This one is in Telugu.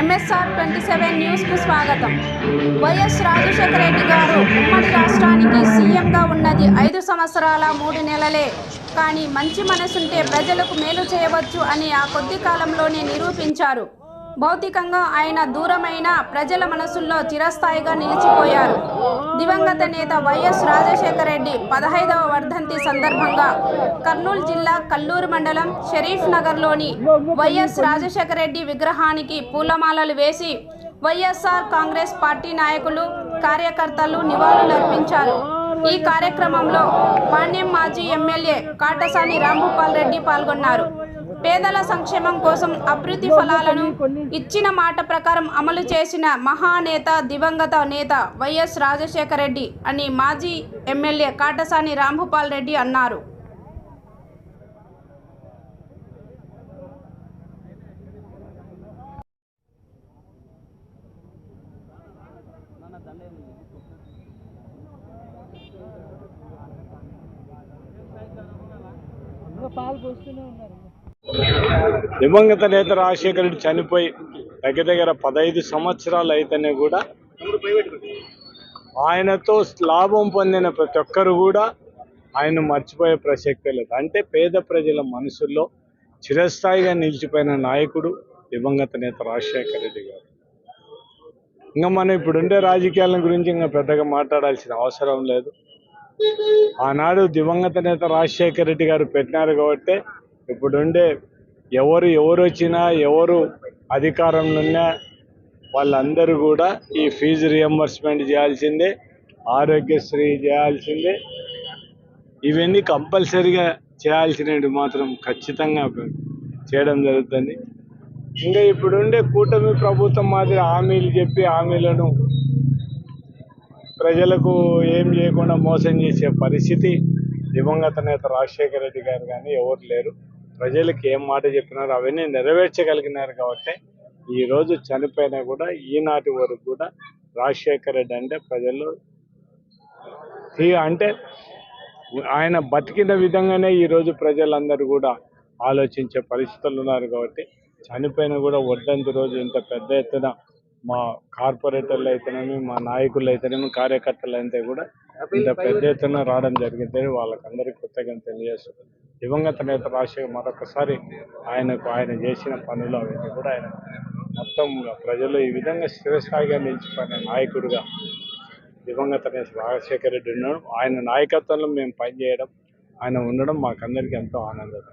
ఎంఎస్ఆర్ ట్వంటీ సెవెన్ న్యూస్కు స్వాగతం. వైఎస్ రాజశేఖర రెడ్డి గారు ఉమ్మడి రాష్ట్రానికి సీఎంగా ఉన్నది ఐదు సంవత్సరాల మూడు నెలలే. కానీ మంచి మనసుంటే ప్రజలకు మేలు చేయవచ్చు అని ఆ కొద్ది కాలంలోనే నిరూపించారు. భౌతికంగా ఆయన దూరమైన ప్రజల మనసుల్లో చిరస్థాయిగా నిలిచిపోయారు. దివంగత నేత వైఎస్ రాజశేఖర రెడ్డి పదహైదవ వర్ధంతి సందర్భంగా కర్నూలు జిల్లా కల్లూరు మండలం షరీఫ్ నగర్లోని వైఎస్ రాజశేఖర రెడ్డి విగ్రహానికి పూలమాలలు వేసి వైఎస్ఆర్ కాంగ్రెస్ పార్టీ నాయకులు కార్యకర్తలు నివాళులర్పించారు. ఈ కార్యక్రమంలో పాణ్యం మాజీ ఎమ్మెల్యే కాటసాని రాంభూపాల్ రెడ్డి పాల్గొన్నారు. పేదల సంక్షేమం కోసం అభివృద్ధి ఫలాలను ఇచ్చిన మాట ప్రకారం అమలు చేసిన మహానేత దివంగత నేత వైఎస్ రాజశేఖర రెడ్డి అని మాజీ ఎమ్మెల్యే కాటసాని రాంభూపాల్ రెడ్డి అన్నారు. దివంగత నేత రాజశేఖర రెడ్డి చనిపోయి దగ్గర దగ్గర పదహైదు సంవత్సరాలు అయితేనే కూడా ఆయనతో లాభం పొందిన ప్రతి ఒక్కరు కూడా ఆయన మర్చిపోయే ప్రసక్తే లేదు. అంటే పేద ప్రజల మనసుల్లో చిరస్థాయిగా నిలిచిపోయిన నాయకుడు దివంగత నేత రాజశేఖర రెడ్డి గారు. ఇంకా మనం ఇప్పుడుండే రాజకీయాల గురించి ఇంకా పెద్దగా మాట్లాడాల్సిన అవసరం లేదు. ఆనాడు దివంగత నేత రాజశేఖర రెడ్డి గారు పెట్టినారు కాబట్టి ఇప్పుడుండే ఎవరు ఎవరు వచ్చినా ఎవరు అధికారంలో ఉన్నా వాళ్ళందరూ కూడా ఈ ఫీజు రియంబర్స్మెంట్ చేయాల్సిందే ఆరోగ్యశ్రీ చేయాల్సిందే. ఇవన్నీ కంపల్సరీగా చేయాల్సినవి మాత్రం ఖచ్చితంగా చేయడం జరుగుతుంది. ఇంకా ఇప్పుడుండే కూటమి ప్రభుత్వం మాదిరి హామీలు చెప్పి హామీలను ప్రజలకు ఏం చేయకుండా మోసం చేసే పరిస్థితి దివంగత నేత రాజశేఖర రెడ్డి గారు కానీ ఎవరు లేరు. ప్రజలకు ఏం మాట చెప్పినారు అవన్నీ నెరవేర్చగలిగినారు కాబట్టి ఈ రోజు చనిపోయినా కూడా ఈనాటి వరకు కూడా రాజశేఖర రెడ్డి అంటే ప్రజలు అంటే ఆయన బతికిన విధంగానే ఈ రోజు ప్రజలందరూ కూడా ఆలోచించే పరిస్థితులు ఉన్నారు కాబట్టి చనిపోయిన కూడా వడ్డంతి రోజు ఇంత పెద్ద ఎత్తున మా కార్పొరేటర్లు అయితేనేమి మా నాయకులు అయితేనేమి కార్యకర్తలు అయితే కూడా ఇంత పెద్ద ఎత్తున రావడం జరిగింది వాళ్ళకందరికీ కొత్తగా తెలియజేస్తుంది దివంగత నేత రాజశేఖర్ మరొకసారి ఆయనకు ఆయన చేసిన పనులు అవన్నీ కూడా ఆయన మొత్తం ప్రజలు ఈ విధంగా స్థిరస్థాయిగా నిలిచిపోయిన నాయకుడిగా దివంగత నేత రాజశేఖర రెడ్డి ఉన్నాడు. ఆయన నాయకత్వంలో మేము పనిచేయడం ఆయన ఉండడం మాకందరికీ ఎంతో ఆనందం